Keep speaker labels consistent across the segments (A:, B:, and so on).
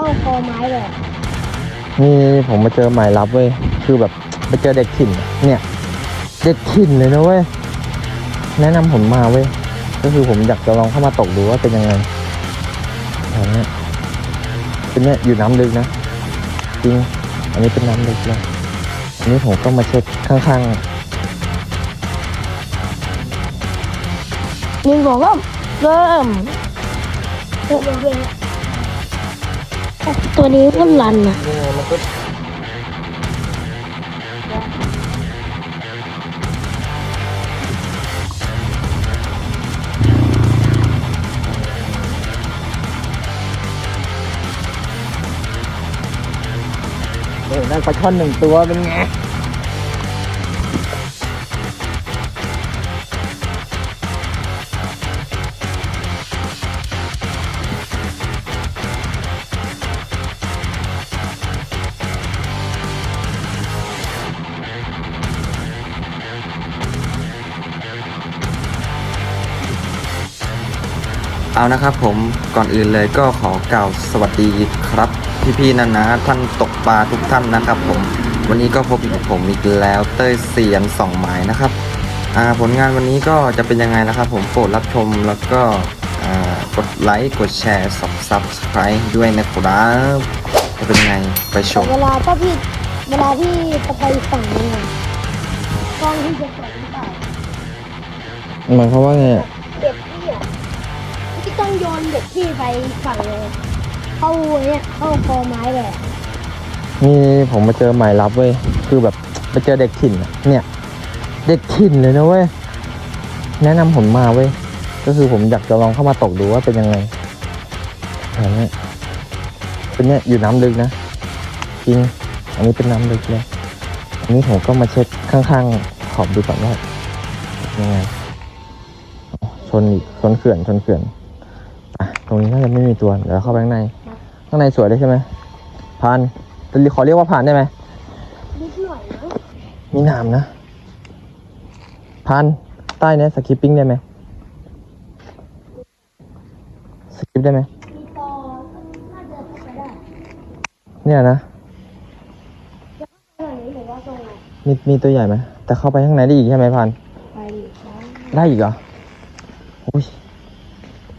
A: เข้าคอไม้เลย
B: นี่ผมมาเจอหมายลับเว้ย คือแบบไปเจอเด็กถิ่นอะเนี่ย เด็กถิ่นเลยนะเว้ย แนะนำผมมาเว้ย ก็คือผมอยากจะลองเข้ามาตกดูว่าเป็นยังไงแถวเนี้ยเป็นเนี่ยอยู่น้ำลึกนะ จริง อันนี้เป็นน้ำลึกเลยอันนี้ผมก็มาเช็คข้าง
A: หนึ่งสองสามเริ่ม เริ่มเริ่ม ตัวนี้ก็รันอะ
B: ๆนี่ไงมันก็เออนั่นปลาช่อนหนึ่งตัวเป็นไง
C: เอานะครับผมก่อนอื่นเลยก็ขอกล่าวสวัสดีครับ พี่ๆนานาท่านตกปลาทุกท่านนะครับผมวันนี้ก็พบกับผมอีกแล้วเต้ยเสียนสองหมายนะครับอ่าผลงานวันนี้ก็จะเป็นยังไงนะครับ ผมโปรดรับชมแล้วก็อ่ากดไลค์กดแชร์สับซับสไครต์ด้วยนะครับจะเป็นยังไงไปช
A: แต่
C: ม
A: เวลาถ้าพี่เวลาที่จะไปฝั่งนึงอะกล้องที่จะเปิดหรือเปล่า
B: หมายความว่าไง
A: ต้องโยนเด็กพี่ไปฝั่งเลยเข้าเนี่ยเข้าคอไม้เลย
B: นี่ผมมาเจอหมายลับเว้ยคือแบบไปเจอเด็กถิ่นอะเนี่ย เด็กถิ่นเลยนะเว้ยแนะนำผมมาเว้ยก็คือผมอยากจะลองเข้ามาตกดูว่าเป็นยังไงแถวเนี้ยเป็นเนี่ยอยู่น้ำลึกนะจริงอันนี้เป็นน้ำลึกเลยอันนี้ผมก็มาเช็คข้างๆขอบดูก่อนว่ายังไงชนอีกชนเขื่อนชนเขื่อน ตรงนี้น่าจะไม่มีตัวเดี๋ยวเราเข้าไปข้างใน ข้างในสวยเลยใช่ไหมพานขอเรียกว่าผ่านได้ไหม
A: นิดหน่อยนะ
B: มีหนามนะพานใต้เนี้ยสกิปปิ้งได้ไหมสกิปได้ไหม
A: มีต่อน่าจะไปได้
B: เนี่ยนะ
A: ตรงนี้หรือว่าตรงไหน
B: มีมีตัวใหญ่ไหมแต่เข้าไปข้างในได้อีกใช่ไหมพาน
A: ไปดิครับ
B: ได้อีกเหรออุ้ย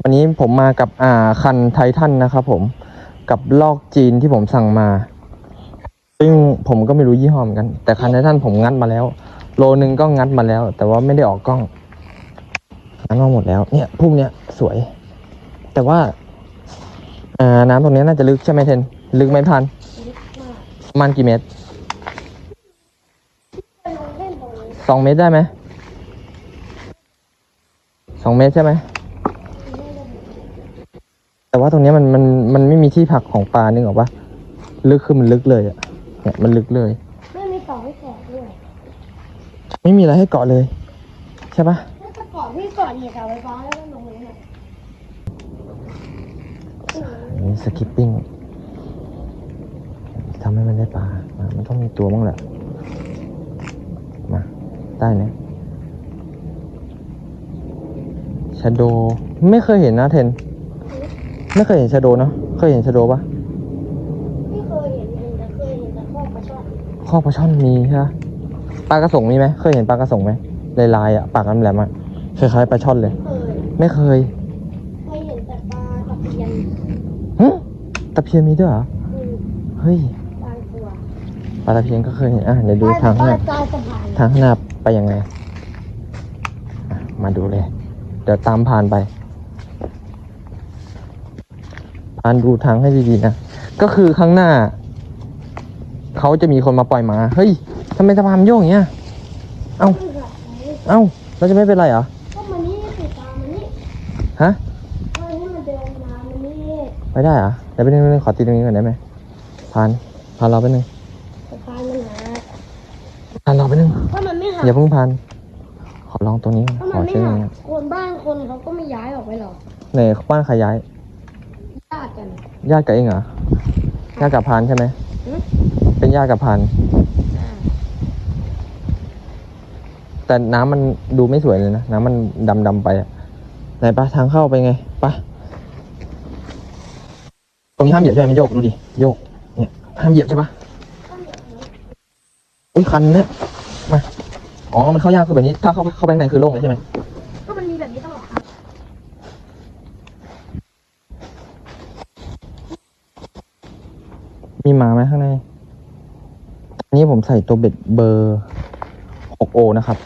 B: วันนี้ผมมากับอ่าคันไททันนะครับผมกับลอกจีนที่ผมสั่งมา ซึ่งผมก็ไม่รู้ยี่ห้อเหมือนกัน แต่คันไททันผมงัดมาแล้ว โลนึงก็งัดมาแล้ว แต่ว่าไม่ได้ออกกล้องงัดมาหมดแล้ว เนี่ยพวกเนี้ยสวย แต่ว่าอ่าน้ำตรงนี้น่าจะลึกใช่ไหมเทนลึกไหมพัน
A: มาก
B: ประมาณกี่เมตรสองเมตรได้ไหมสองเมตรใช่ไหม แต่ว่าตรงเนี้ยมันมันมันไม่มีที่พักของปลานึกออกปะลึกคือมันลึกเลยอะเนี่ยมันลึกเลย
A: ไม่มีต่อให้แตกด้วย
B: ไม่มีอะไรให้เกาะเลย ใช่ปะ
A: ถ้าจะเกาะที่เกาะเหยียบเสาไฟฟ้าแล้วก็ลงเลยเนี่ย
B: นี่สกิปปิ้งทำให้มันได้ปลามามันต้องมีตัวบ้างแหละ มาใต้เนี้ยชาโดไม่เคยเห็นนะเทน ไม่เคยเห็นชาโดเนาะเคยเห็นชาโดปะ
A: ไม่เคยเห็นเลยแต่เคยเห็นแต่ข้อปลาช่อน
B: ข้อปลาช่อนมีใช่ปะปลากระสงมีไหมเคยเห็นปลากระสงไหมลายลายๆอะปากแหลมๆอะคล้ายๆปลาช่อนเลย
A: เคย
B: ไม่เคย
A: เคยเห็นแต่ปลาตะเพียน
B: หึตะเพียนมีด้วยเหรอ
A: อืม
B: เฮ้ย
A: บางตัว
B: ปลาตะเพียนก็เคยเห็นอะเดี๋ยวดูทางข้างหน้า
A: ใต้สะพาน
B: ทางข้างหน้าไปยังไงอะมาดูเลย เดี๋ยวตามผ่านไป ผ่านดูทางให้ดีๆนะ ก็คือข้างหน้า เขาจะมีคนมาปล่อยหมา เฮ้ยทำไมสะพานมันโยกอย่างเงี้ย เอ้า เอ้าเราจะไม่เป็นไรเหรอ
A: ก็มันนี่ติดตามมันนี่
B: ฮะ
A: ก็นี่มันเดินมามันนี่
B: ไม่ได้เหรอเดี๋ยวไปบนึงขอตีตรงนี้ก่อนได้ไหมผ่านผ่านเราไปหนึ่ง
A: สะพานมันหนา
B: ผ่านเราไปหนึ่ง
A: ถ้ามันไม่หัก
B: อย่าเพิ่งผ่านขอลองตรงนี้ก่อน
A: ถ้า
B: ข
A: มั
B: อน
A: ไม่
B: เชื่อ
A: หั
B: ง
A: ก
B: นี้
A: คนบ้านคนเขาก็ไม่ย้ายออกไปหรอก
B: ในบ้านขยาย
A: ญา ติกัน
B: ญาติกับเองเหรอญาติกับพานใช่ไหม
A: หือ
B: เป็นญาติกับพานแต่น้ำมันดูไม่สวยเลยนะ น้ำมันดำดำๆไปอะไหนปะทางเข้าไปไงปะรงนี้ห้ามเหยียบใช่ไหมมันโยกดูดิโยกเนี่ยห้ามเหยียบใช่ปะอุ้ยคันเนี่ยมาอ๋อมันเข้ายากคือแบบนี้ ถ้าเข้าเข้าไปข้างในคือโล่งเลยใช่ไหม
A: ก็มันมีแบบนี้ตลอดครับ
B: มีหมาไหมข้างในอันนี้ ผมใส่ตัวเบ็ดเบอร์หกโอนะครับ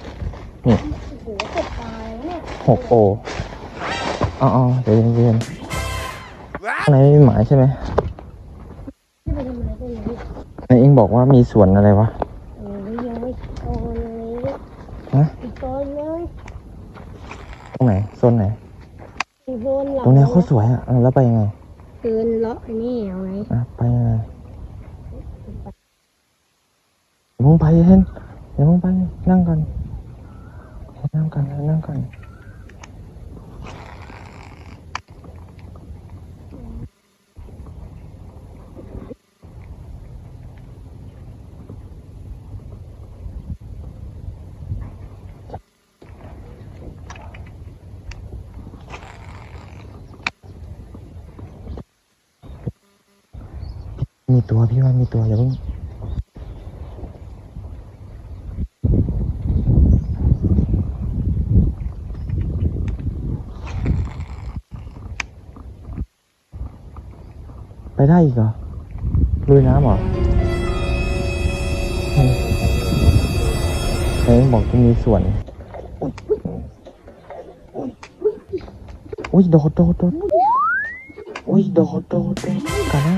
A: โอ้โหตกตายแล้วเนี่ย
B: หกโออ๋อๆเดี๋ยวเย็นๆข้างในไม่มีหมาใช่ไหม
A: จะไปทำอะไรตรงนี้
B: ในเองบอกว่ามีสวนอะไรวะ
A: โอ้ยยังไม่โตเลย
B: ฮะ
A: อีกโตเลย
B: ตรงไหนโซนไหน
A: อีกโดนหลัง
B: ตรงนี้โคตรสวยอะเออแล้วไปยังไง
A: เดินเลาะอันนี้เอาไง
B: อะไปยังไง อย่าเพิ่งไปเห็นอย่าเพิ่งไปนั่งก่อนนั่งก่อนนั่งก่อนมีตัวพี่ว่ามีตัวอย่าเพิ่ง ไปได้อีกเหรอลุยน้ำเหรออืมไหนบอกจะมีสวนอุ้ยโดดโดดโดดอุ้ยโดดโดดโดดกัดนะ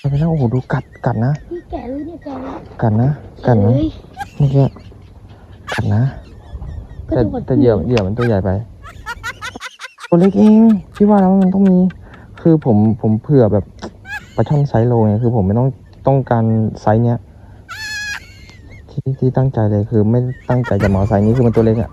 B: กัดไปแล้วโอ้โหดูกัดกัดนะ
A: พี่แกะเลยเนี่ยแกะเลย
B: กัดนะกัดนะ
A: เฮ้ย
B: เมื่อกี้กัดนะ
A: ก็
B: แต่
A: ดูก่อน
B: แต่เหยื่อเหยื่อมันตัวใหญ่ไปตัวเล็กเองพี่ว่าแล้วมันต้องมี คือผมผมเผื่อแบบปลาช่อนไซส์โลไงคือผมไม่ต้องต้องการไซส์เนี้ยที่ที่ตั้งใจเลยคือไม่ตั้งใจจะเหมาไซส์นี้คือมันตัวเล็กอะ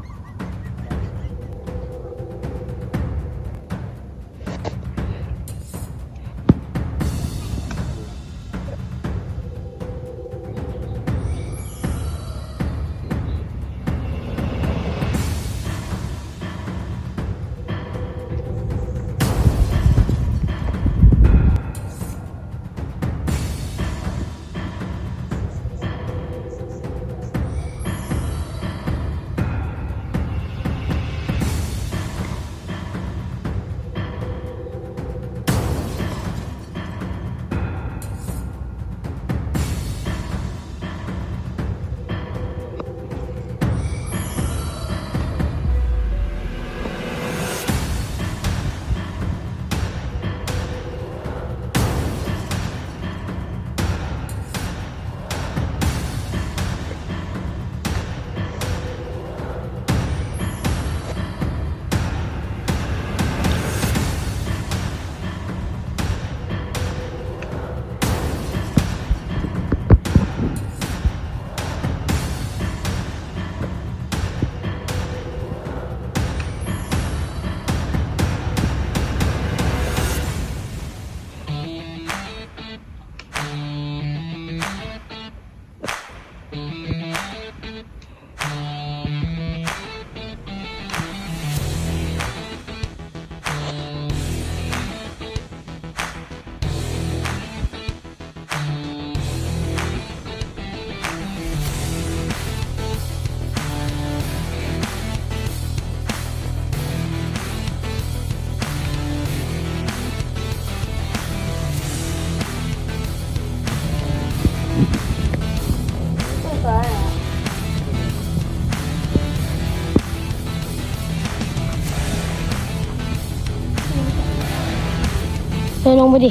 A: เดินลงไปดิ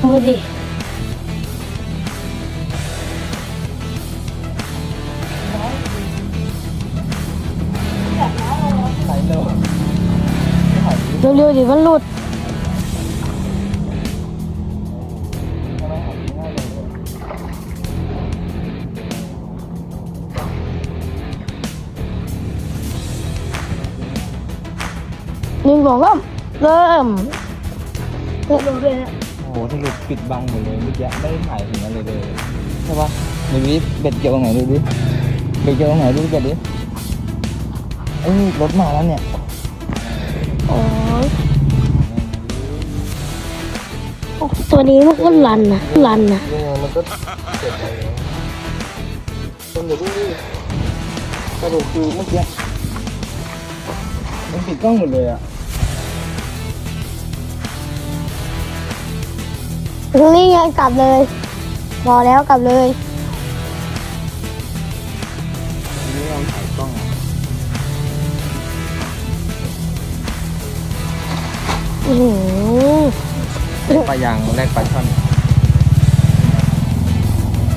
A: ลงไปดิเร็วๆดิมันหลุดหนึ่งสองสาม เริ่มเริ่มลงด้วยนะ
B: โอ้โหสรุปปิดบังหมดเลยเมื่อกี้ไม่ได้ถ่ายถึงอะไรเลยใช่ปะดูดิเบ็ดเกี่ยวตรงไหนดูดิเบ็ดเกี่ยวตรงไหนดูเบ็ดดิเอ้ยรถมาแล้วเนี่ย
A: อ๋อโอ้ตัวนี้มันก็รันนะรันนะ
B: ยังไงมันก็เจ็บไปแล้วคนเดี๋ยวเพิ่งรีบสรุปคือเมื่อกี้มันปิดกล้องหมดเลยอะ
A: นี่ไงกลับเลยพอแล้วกลับเลย
B: นี่เราถ่ายกล้อง
A: อือหือ
B: ปลายางแรกปลาช่อน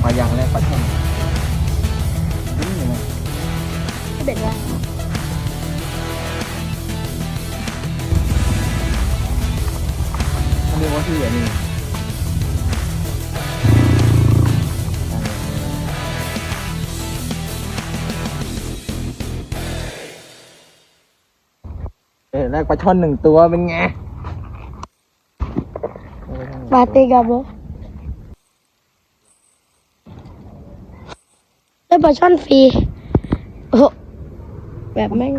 B: ปลายางแรกปลาช่อนนี่ไง
A: เป็นไร
B: เขาเรียกว่าที่อันนี้เอ อแรกปลาช่อนหนึ่งตัวเป็นไง
A: ปาตีกับบ่ได้ปลาช่อนฟรีโอ้โหแบบแม่ง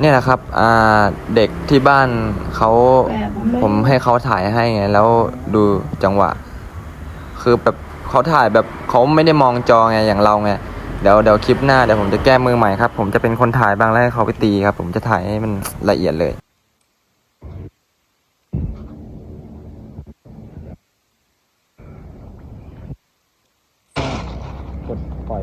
C: เนี่ยนะครับอ่าเด็กที่บ้านเขา
A: แบบไม่
C: ผมให้เขาถ่ายให้ไงแล้วดูจังหวะ คือแบบเขาถ่ายแบบเขาไม่ได้มองจอไงอย่างเราไงเดี๋ยวเดี๋ยวคลิปหน้าเดี๋ยวผมจะแก้มือใหม่ครับ ผมจะเป็นคนถ่ายบางแล้วให้เขาไปตีครับ ผมจะถ่ายให้มันละเอียดเลย
B: กดปล่อย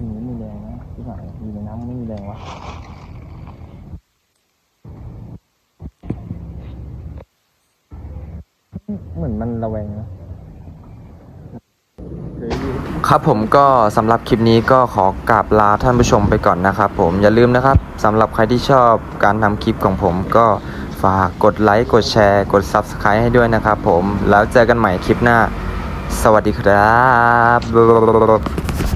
B: มีม่มีแรงนะที่ไหนมีในน้ำไม่มีแรงวะเหมือนมันระแวงนะ
C: ครับผมก็สำหรับคลิปนี้ก็ขอกราบลาท่านผู้ชมไปก่อนนะครับผมอย่าลืมนะครับสำหรับใครที่ชอบการทำคลิปของผมก็ฝากกดไลค์กดแชร์กด Subscribe ให้ด้วยนะครับผมแล้วเจอกันใหม่คลิปหน้า สวัสดีครับ